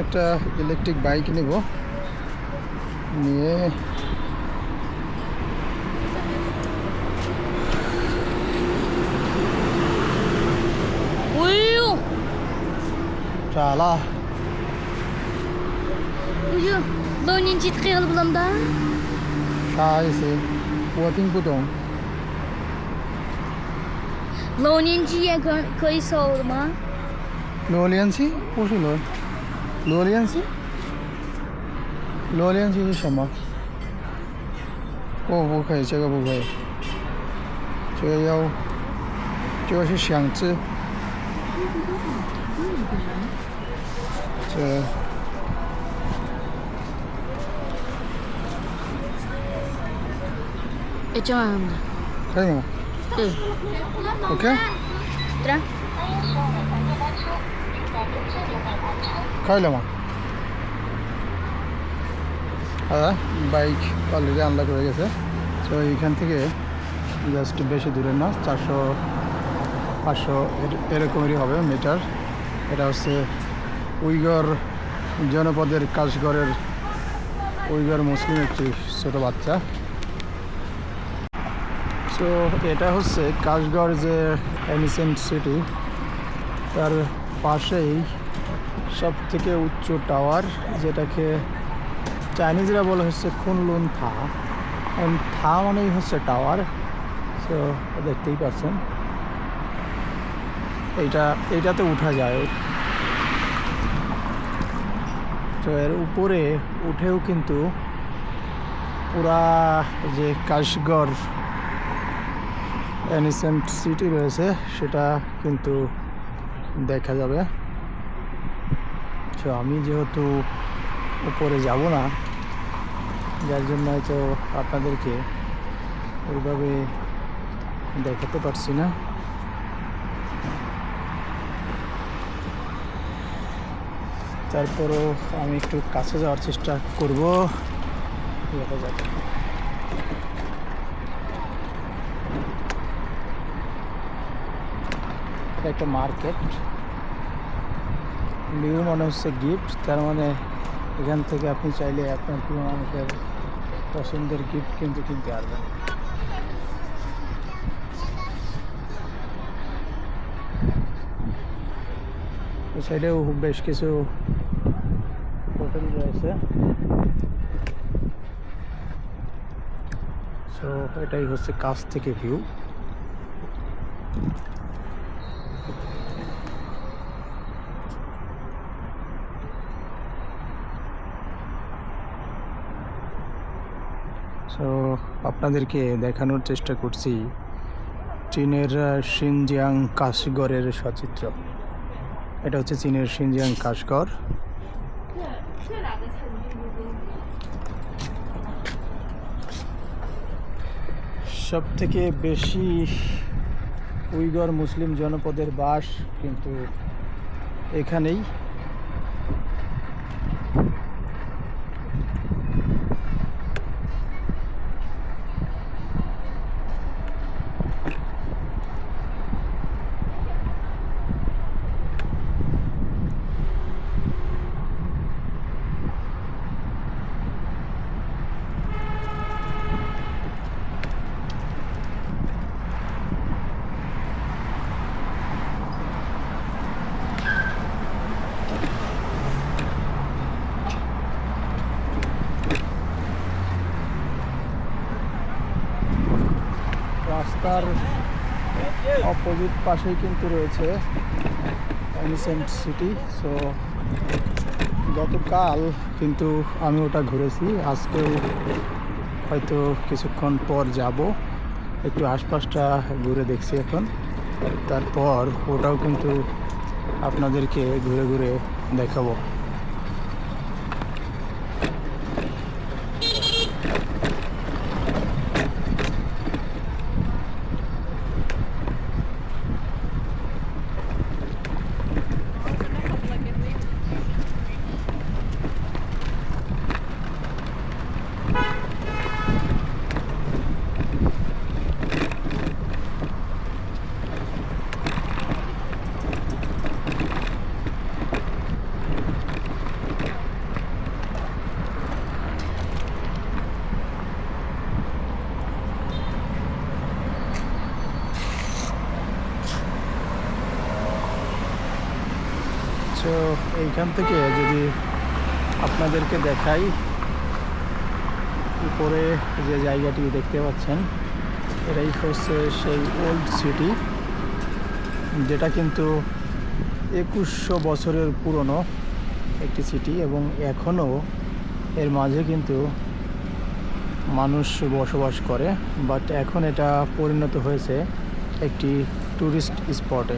একটা electric bike নিব নিয়ে تعالى وجو ضوني نجي تقيغ البلمضة شايسي وابين بدون لونين جي كويسو ما لونين جي وشو لون 罗联系罗联系是什么我不可以这个不可以这个要就是想吃这个也就按可吗嗯 ok 好 হ্যাঁ বাইক অলরেডি আনলক হয়ে গেছে। তো এইখান থেকে জাস্ট বেশি দূরে না, চারশো, পাঁচশো এরকমেরই হবে মিটার এটা হচ্ছে উইগর জনপদের কাশগড়ের উইগর মুসলিম একটি ছোটো বাচ্চা। তো এটা হচ্ছে কাশগড় যে এনিসেন্ট সিটি তার পাশেই সব থেকে উচ্চ টাওয়ার, যেটাকে চাইনিজরা বলে হচ্ছে খুনলুন থা অ্যান্ড থা মানেই হচ্ছে টাওয়ার সো দেখতেই পাচ্ছেন। এইটা, এইটাতে উঠা যায়। তো এর উপরে উঠেও কিন্তু পুরা যে কাশগড় অ্যানিসেন্ট সিটি রয়েছে, সেটা কিন্তু দেখা যাবে। তো আমি যেহেতু উপরে যাব না, যার জন্য হয়তো আপনাদেরকে ওইভাবে দেখাতে পারছি না। তারপরও আমি একটু কাছে যাওয়ার চেষ্টা করব। দেখা যাক। এটা একটা মার্কেট লিউ মানে হচ্ছে গিফট তার মানে এখান থেকে আপনি চাইলে আপনার প্রিয় মানুষের পছন্দের গিফট কিন্তু কিনতে পারবেন। এই সাইডেও বেশ কিছু হোটেল রয়েছে। সো এটাই হচ্ছে কাছ থেকে ভিউ সো আপনাদেরকে দেখানোর চেষ্টা করছি চীনের সিনজিয়াং কাশগড়ের সচিত্র। এটা হচ্ছে চীনের সিনজিয়াং কাশগড়। সব থেকে বেশি উইগর মুসলিম জনপদের বাস কিন্তু এখানেই রাস্তার অপোজিট পাশেই কিন্তু রয়েছে অ্যানিসেন্ট সিটি সো গতকাল কিন্তু আমি ওটা ঘুরেছি। আজকেও হয়তো কিছুক্ষণ পর যাব। একটু আশপাশটা ঘুরে দেখছি এখন। তারপর ওটাও কিন্তু আপনাদেরকে ঘুরে ঘুরে দেখাবো। সো এইখান থেকে যদি আপনাদেরকে দেখাই উপরে যে জায়গাটি দেখতে পাচ্ছেন, এটাই হচ্ছে সেই ওল্ড সিটি, যেটা কিন্তু একুশশো বছরের পুরনো একটি সিটি এবং এখনও এর মাঝে কিন্তু মানুষ বসবাস করে, বাট এখন এটা পরিণত হয়েছে একটি ট্যুরিস্ট স্পটে।